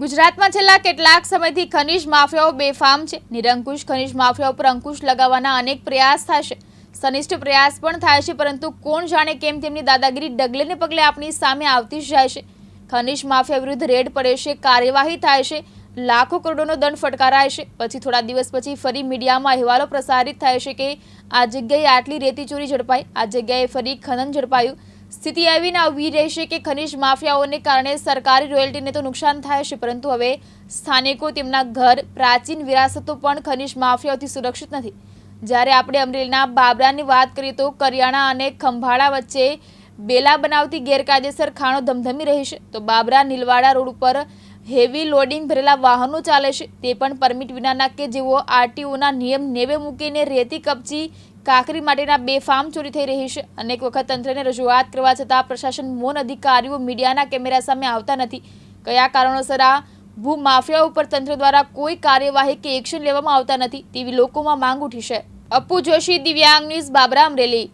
ગુજરાતમાં છેલ્લા કેટલાક સમયથી ખનીજ માફિયાઓ બેફામ છે. નિરંકુશ ખનિજ માફિયાઓ પર અંકુશ લગાવવાના અનેક પ્રયાસ છે સનિષ્ઠ પ્રયાસ પણ થાય છે, પરંતુ કોણ જાણે કેમ તેમની દાદાગીરી ડગલે ને પગલે આપણી સામે આવતી જ જાય છે. ખનિજ માફિયા વિરુદ્ધ રેડ પડે છે કાર્યવાહી થાય છે, લાખો કરોડોનો દંડ ફટકારાય છે. પછી થોડા દિવસ પછી ફરી મીડિયામાં અહેવાલો પ્રસારિત થાય છે કે, આ જગ્યાએ આટલી રેતી ચોરી ઝડપાઈ, આ જગ્યાએ ફરી ખનન ઝડપાયું. સ્થિતિ એવી ને રહેશે કે ખનીજ માફિયાઓને કારણે સરકારી રોયલ્ટીને તો નુકસાન થાય છે, પરંતુ હવે સ્થાનિકો તેમના ઘર, પ્રાચીન વિરાસતો પણ ખનીજ માફિયાઓથી સુરક્ષિત નથી. જ્યારે આપણે અમરેલીના બાબરાની વાત કરીએ તો કરિયાણા અને ખંભાળા વચ્ચે બેલા બનાવતી ગેરકાયદેસર ખાણો ધમધમી રહી છે. તો બાબરા નીલવાડા રોડ ઉપર હેવી લોડિંગ ભરેલા વાહનો ચાલે છે. તે પણ પરમિટ વિનાના કે જેઓ આરટીઓના નિયમ નેવે મૂકીને રેતી કપચી કાકરી માટેના બે ફાર્મ ચોરી થઈ રહી છે. અનેક વખત તંત્રને રજૂઆત કરવા છતાં પ્રશાસન મૌન અધિકારીઓ મીડિયાના કેમેરા સામે આવતા નથી. કયા કારણોસર આ ભૂમાફિયા ઉપર તંત્ર દ્વારા કોઈ કાર્યવાહી કે એક્શન લેવામાં આવતા નથી તેવી લોકોમાં માંગ ઉઠી છે. અપ્પુ જોશી, દિવ્યાંગ ન્યૂઝ, બાબરા અમરેલી.